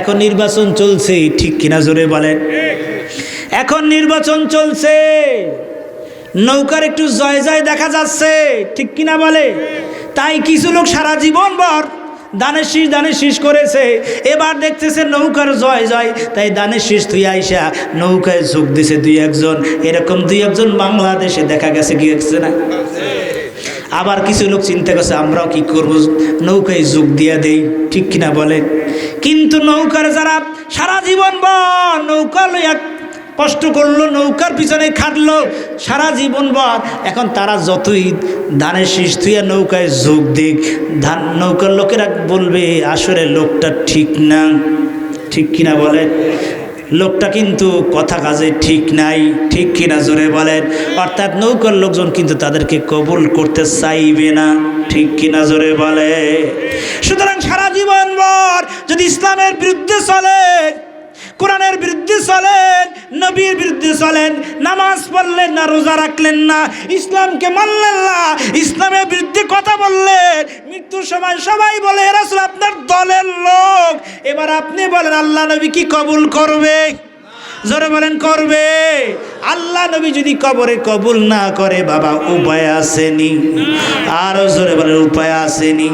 এখন নির্বাচন চলছে, ঠিক কিনা জোরে বলেন। এখন নির্বাচন চলছে। নৌকার একটু জয় জয় দেখা যাচ্ছে, ঠিক কিনা বলে? তাই কিছু লোক সারা জীবন ভর দানের শীষ দানের শীষ করেছে। এবার দেখতেছে নৌকার জয় জয়, তাই দানের শীষ তুই আইসা নৌকায় যোগ দিছে দুই একজন। এরকম দুই একজন বাংলাদেশে দেখা গেছে গেছে না? আবার কিছু লোক চিন্তা করছে, আমরাও কি করব? নৌকায় যোগ দিয়ে দেই, ঠিক কিনা বলে? কিন্তু নৌকার যারা সারা জীবন বর নৌকা লইয়া কষ্ট করল, নৌকার পিছনে খাটলো, সারা জীবন বর এখন তারা যতই ধানের শীষ থুইয়া নৌকায় যোগ দিক, ধান নৌকার লোকেরা বলবে, আসলে লোকটা ঠিক না। ঠিক কিনা বলে? লোকটা কিন্তু কথা কাজে ঠিক নাই, ঠিক কিনা জোরে বলেন? অর্থাৎ নৌকার লোকজন কিন্তু তাদেরকে কবুল করতে চাইবে না, ঠিক কিনা জোরে বলে? সুতরাং সারা যদি ইসলামের বিরুদ্ধে চলেন কোরআনের বিরুদ্ধে চলেন নবীর বিরুদ্ধে চলেন নামাজ পড়লেন না, রোজা রাখলেন না, ইসলামকে মানলেন না, ইসলামের বিরুদ্ধে কথা বললেন, মৃত্যুর সময় সবাই বলে রাসূল, আপনার দলের লোক। এবার আপনি বলেন, আল্লাহ নবী কি কবুল করবে? জোরে বলেন, করবে। আল্লাহ নবী যদি কবরে কবুল না করে, বাবা, উপায় আসেনি। আরও জোরে বলেন, উপায় আসেনি।